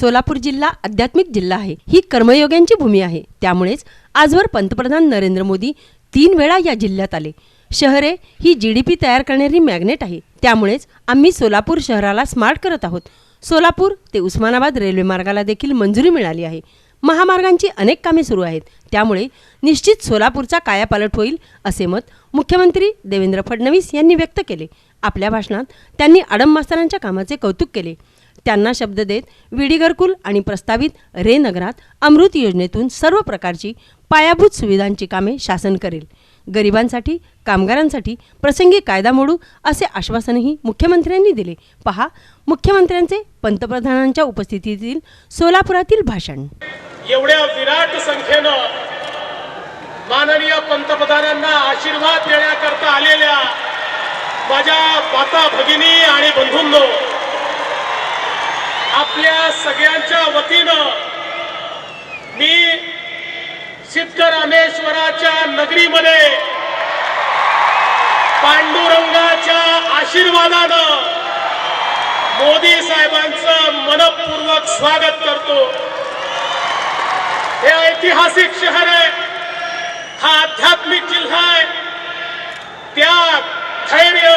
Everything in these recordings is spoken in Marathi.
सोलापूर जिल्हा आध्यात्मिक जिल्हा आहे. ही कर्मयोग्यांची भूमी आहे. त्यामुळेच आजवर पंतप्रधान नरेंद्र मोदी तीन वेळा या जिल्ह्यात आले. शहरे ही जी डी पी तयार करणारी मॅग्नेट आहे. त्यामुळेच आम्ही सोलापूर शहराला स्मार्ट करत आहोत. सोलापूर ते उस्मानाबाद रेल्वे मार्गाला देखील मंजुरी मिळाली आहे. महामार्गांची अनेक कामे सुरू आहेत. त्यामुळे निश्चित सोलापूरचा कायापालट होईल असे मत मुख्यमंत्री देवेंद्र फडणवीस यांनी व्यक्त केले. आपल्या भाषणात त्यांनी आडम मास्तरांच्या कामाचे कौतुक केले. त्यांना शब्द देत विडीगरकुल आणि प्रस्तावित रे नगरात अमृत योजनेतून सर्व प्रकारची पायाभूत सुविधांची कामे शासन करेल. गरिबांसाठी कामगारांसाठी प्रसंगी कायदा मोडू असे आश्वासनही मुख्यमंत्र्यांनी दिले. पहा मुख्यमंत्र्यांचे पंतप्रधानांच्या उपस्थितीतील सोलापुरातील भाषण. एवढ्या विराट संख्येनं माननीय पंतप्रधानांना आशीर्वाद देण्याकरता आलेल्या माझ्या माता भगिनी आणि बंधूंनो आपल्या सगळ्यांच्या वतीनं मी सिद्धरामेश्वराच्या नगरीमध्ये पांडुरंगाच्या आशीर्वादानं मोदी साहेबांचं मनपूर्वक स्वागत करतो. हे ऐतिहासिक शहर आहे. हा आध्यात्मिक जिल्हा आहे. त्याग धैर्य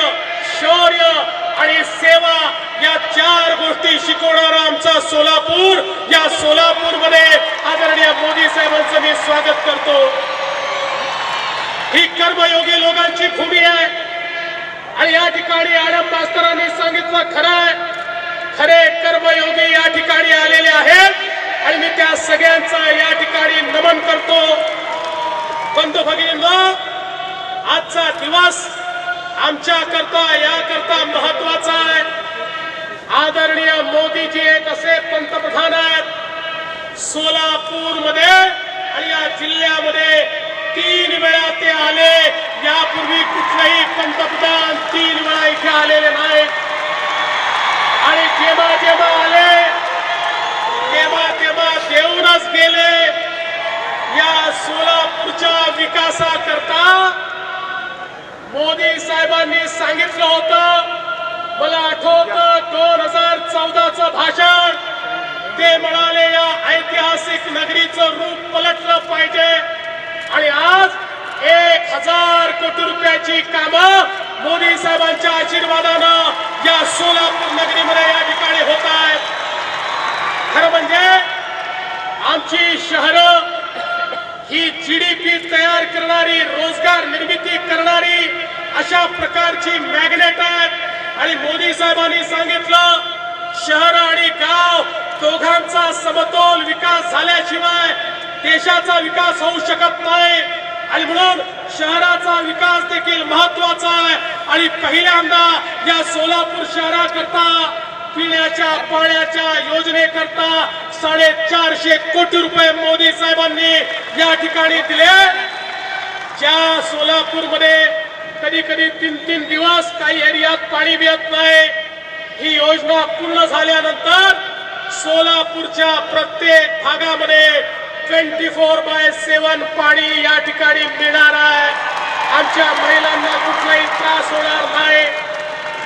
शौर्य आणि सेवा या चार गोष्टी शिकवणारा आमचा सोलापूर. या सोलापूरमध्ये आदरणीय मोदी साहेबांचं मी स्वागत करतो. ही कर्मयोगी लोकांची भूमी आहे. आणि या ठिकाणी आडम मास्तरांनी सांगितलं खरं आहे खरे कर्मयोगी या ठिकाणी आलेले आहेत. आणि मी त्या सगळ्यांचा या ठिकाणी नमन करतो. बंधू भगिनींनो आजचा दिवस आमच्या करता या करता महत्त्वाचा आहे. आदरणीय मोदीजी एक असे पंतप्रधान आहेत? सोलापूरमध्ये आणि या जिल्ह्यामध्ये तीन वेळा ते आले. यापूर्वी कुठलेही पंतप्रधान तीन वेळा इथे आलेले नाहीत. आणि जेव्हा जेव्हा आले तेव्हा तेव्हा देऊनच गेले. या सोलापूरच्या विकासाकरता मोदी साहेबांनी सांगितलं होतं मला आठवत दोन हजार चौदाचं भाषण. ते म्हणाले या ऐतिहासिक नगरीचं रूप पलटलं पाहिजे. आणि आज एक हजार कोटी रुपयाची कामं मोदी साहेबांच्या आशीर्वादानं या सोलापूर नगरीमध्ये या ठिकाणी होत आहेत. खरं म्हणजे आमची शहरं ही जीडीपी तयार करणारी रोजगार निर्मिती करणारी अशा प्रकारची मॅग्नेट आहेत. आणि मोदी साहेबांनी सांगितलं शहर आणि गाव दोघांचा समतोल विकास झाल्याशिवाय देशाचा विकास होऊ शकत नाही. आणि म्हणून शहराचा विकास देखील महत्त्वाचा आहे. आणि पहिल्यांदा या सोलापूर शहराकरता पिण्याच्या पाण्याच्या योजनेकरता साडेचारशे कोटी रुपये मोदी साहेबांनी या ठिकाणी दिले. ज्या सोलापूरमध्ये कधी कधी तीन तीन दिवस काही एरियात पाणी मिळत नाही. ही योजना पूर्ण झाल्यानंतर सोलापूरच्या प्रत्येक भागामध्ये ट्वेंटी फोर बाय सेवन पाणी या ठिकाणी मिळणार आहे. आमच्या महिलांना कुठलाही त्रास होणार नाही.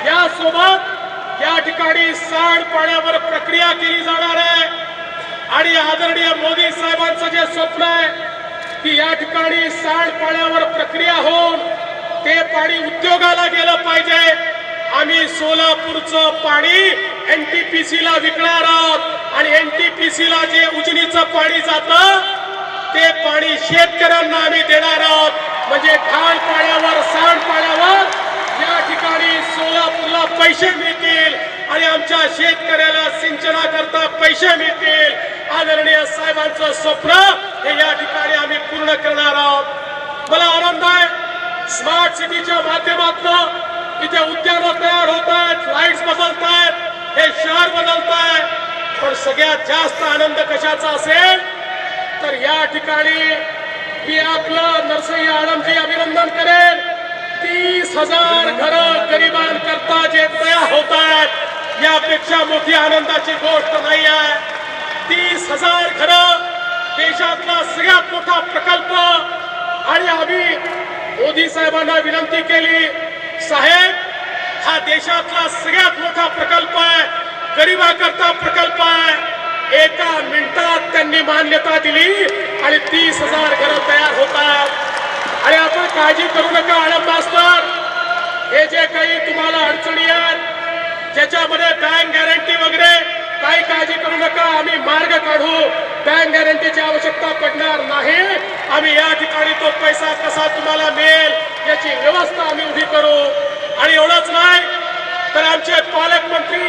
यासोबत या ठिकाणी सांडपाण्यावर प्रक्रिया केली जाणार आहे. आणि आदरणीय मोदी साहेबांचं जे स्वप्न आहे की या ठिकाणी सांडपाण्यावर प्रक्रिया होऊन ते पाणी उद्योगाला गेलं पाहिजे. आम्ही सोलापूरचं पाणी एनटीपीसी ला विकणार आहोत. आणि एनटीपीसी ला जे उजनीचं पाणी जातं ते पाणी शेतकऱ्यांना आम्ही देणार आहोत. म्हणजे घाण पाण्यावर सांड पाण्यावर या ठिकाणी सोलापूरला पैसे मिळतील आणि आमच्या शेतकऱ्याला सिंचनाकरता पैसे मिळतील. आदरणीय साहेबांचं स्वप्न हे या ठिकाणी आम्ही पूर्ण करणार आहोत. मला आनंद आहे. स्मार्ट सिटीच्या माध्यमातून इथे उद्यानं तयार होत आहेत लाईट्स बदलत आहेत हे शहर बदलत आहे. पण सगळ्यात जास्त आनंद कशाचा असेल? तर या ठिकाणी मी आपलं नरसई आनंदजी अभिनंदन करेन. तीस हजार घर गरिबांकरता जे तयार होत आहेत यापेक्षा मोठी आनंदाची गोष्ट नाही आहे. तीस हजार घर देशातला सगळ्यात मोठा प्रकल्प आणि आम्ही मोदी साहेबांना विनंती केली साहेब हा देशातला सगळ्यात मोठा प्रकल्प आहे गरिबाकरता प्रकल्प आहे. त्यांनी मान्यता दिली आणि तीस हजार घरं तयार होतात आणि आपण काळजी करू नका आळम मास्तर. हे जे काही तुम्हाला अडचणी आहेत ज्याच्यामध्ये बँक गॅरंटी वगैरे काही काळजी करू नका आम्ही मार्ग काढू. बँक गॅरंटीची आवश्यकता पडणार नाही. आम्ही या ठिकाणी तो पैसा कसा तुम्हाला मिळेल याची व्यवस्था आम्ही उभी करू. आणि एवढंच नाही तर आमचे पालकमंत्री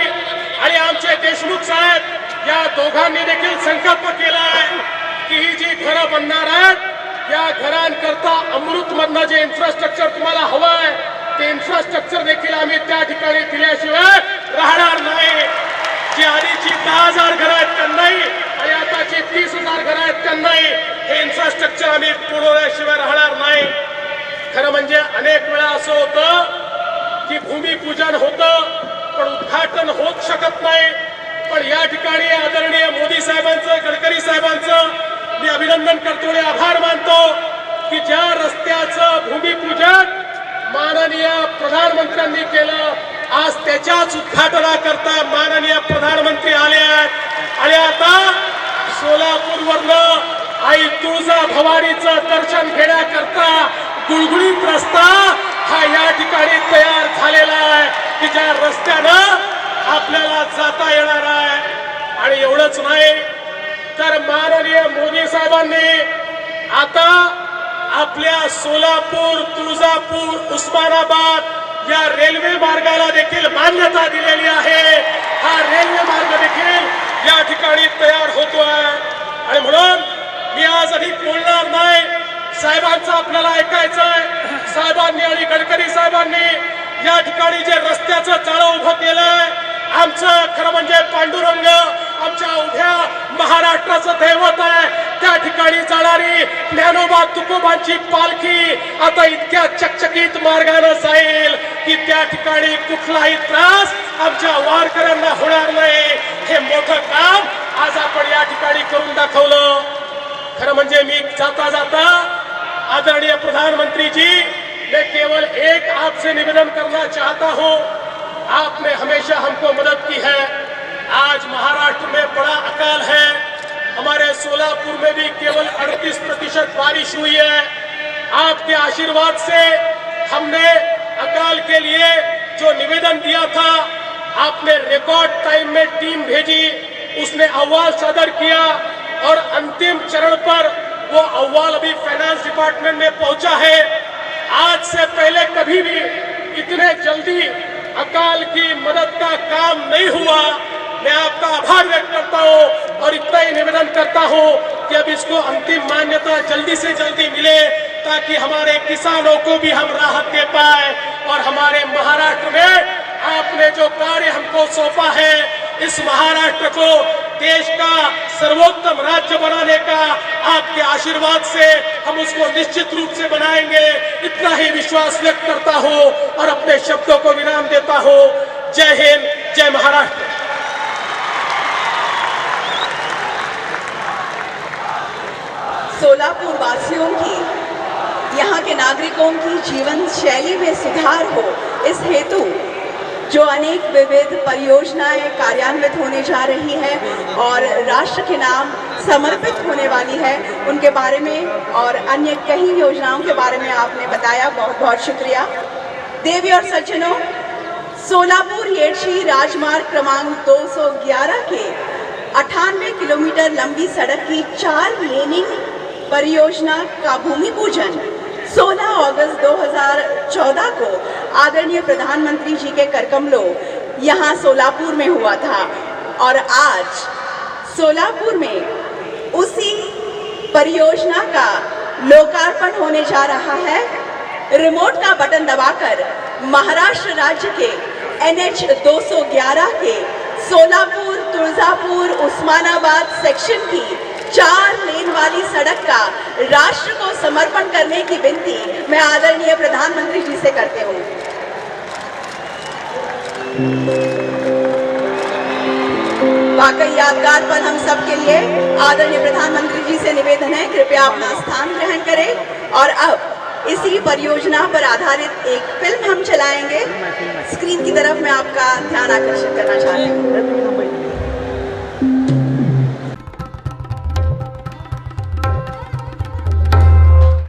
आणि आमचे देशमुख साहेब या दोघांनी देखील संकल्प केला आहे की ही जी घरं बनणार आहेत या घरांकरता अमृत मधनं जे इन्फ्रास्ट्रक्चर तुम्हाला हवं आहे ते इन्फ्रास्ट्रक्चर देखील आम्ही त्या ठिकाणी दिल्याशिवाय राहणार जी आधीची दहा हजार घरं आहेत त्यांनाही आणि आताची तीस हजार घरं आहेत त्यांनाही हे इन्फ्रास्ट्रक्चर आम्ही पुरवल्याशिवाय राहणार नाही. खरं म्हणजे अनेक वेळा असं होतं की भूमिपूजन होतं पण उद्घाटन होत शकत नाही. पण या ठिकाणी आदरणीय मोदी साहेबांचं गडकरी साहेबांचं मी अभिनंदन करतो आणि आभार मानतो की ज्या रस्त्याचं भूमिपूजन माननीय प्रधानमंत्र्यांनी केलं आज त्याच्याच उद्घाटनाकरता माननीय प्रधानमंत्री आले आहेत. आणि आता सोलापूरवरनं आई तुळजा भवानीचं दर्शन घेण्याकरता गुळगुळीत रस्ता हा या ठिकाणी तयार झालेला आहे की ज्या रस्त्यानं आपल्याला जाता येणार आहे. आणि एवढंच नाही तर माननीय मोदी साहेबांनी आता आपल्या सोलापूर तुळजापूर उस्मानाबाद या रेल्वे मार्गाला देखील मान्यता दिलेली आहे. हा रेल्वे मार्ग देखील या ठिकाणी तयार होतो आहे आणि म्हणून मी आज अधिक बोलणार नाही. साहेबांचं आपल्याला ऐकायचं आहे साहेबांनी आणि गडकरी साहेबांनी या ठिकाणी जे रस्त्याचं जाळं उभं केलंय आमचं खरं म्हणजे पांडुरंग आमच्या उभ्या महाराष्ट्राचं दैवत आहे. त्या ठिकाणी जाणारी ज्ञानोबा तुकोबांची पालखी आता इतक्या चकचकीत मार्गाने जाईल. की त्या ठिकाणी त्रास आमच्या वारकऱ्यांना होणार नाही. हे मोठं काम आज आपण या ठिकाणी करून दाखवलं. खरं म्हणजे मी जाता जाता आदरणीय प्रधानमंत्री जी मैं केवल एक आपसे निवेदन करना चाहता हूँ। आपने हमेशा हमको मदद की है। आज महाराष्ट्र में बड़ा अकाल है। हमारे सोलापुर में भी केवल 38 प्रतिशत बारिश हुई है। आपके आशीर्वाद से हमने अकाल के लिए जो निवेदन दिया था, आपने रिकॉर्ड टाइम में टीम भेजी, उसने अहवाल सदर किया और अंतिम चरण पर वो अहवाल अभी फाइनेंस डिपार्टमेंट में पहुँचा है। आज से पहले कभी भी इतने जल्दी अकाल की मदद का काम नहीं हुआ। मैं आपका आभार व्यक्त करता हूँ और इतना ही निवेदन करता हूँ कि अब इसको अंतिम मान्यता जल्दी से जल्दी मिले। ताकि हमारे किसानों को भी हम राहत दे पाए और हमारे महाराष्ट्र में आपने जो कार्य हमको सौंपा है, इस महाराष्ट्र को देश का सर्वोत्तम राज्य बनाने का आपके आशीर्वाद से हम उसको निश्चित रूप से बनाएँगे। इतना ही विश्वास व्यक्त करता हूँ और अपने शब्दों को विराम देता हूँ। जय हिंद, जय महाराष्ट्र। सोलापुर वासियों की यहाँ के नागरिकों की जीवन शैली में सुधार हो, इस हेतु जो अनेक विविध परियोजनाएँ कार्यान्वित होने जा रही हैं और राष्ट्र के नाम समर्पित होने वाली है, उनके बारे में और अन्य कई योजनाओं के बारे में आपने बताया। बहुत बहुत शुक्रिया। देवी और सज्जनों, सोलापुर येडशी राजमार्ग क्रमांक 211 के अठानवे किलोमीटर लंबी सड़क की चार लेनिंग परियोजना का भूमि पूजन 16 अगस्त 2014 को आदरणीय प्रधानमंत्री जी के करकमलो यहाँ सोलापुर में हुआ था और आज सोलापुर में उसी परियोजना का लोकार्पण होने जा रहा है। रिमोट का बटन दबाकर महाराष्ट्र राज्य के एन एच 211 के सोलापुर तुलजापुर उस्मानाबाद सेक्शन की चार लेन वाली सड़क का राष्ट्र को समर्पण करने की विनती मैं आदरणीय प्रधानमंत्री जी से करते हूँ। वाकई यादगार पल हम सब के लिए। आदरणीय प्रधानमंत्री जी से निवेदन है, कृपया अपना स्थान ग्रहण करें और अब इसी परियोजना पर आधारित एक फ़िल्म हम चलाएँगे। स्क्रीन की तरफ़ मैं आपका ध्यान आकर्षित करना चाहती हूँ।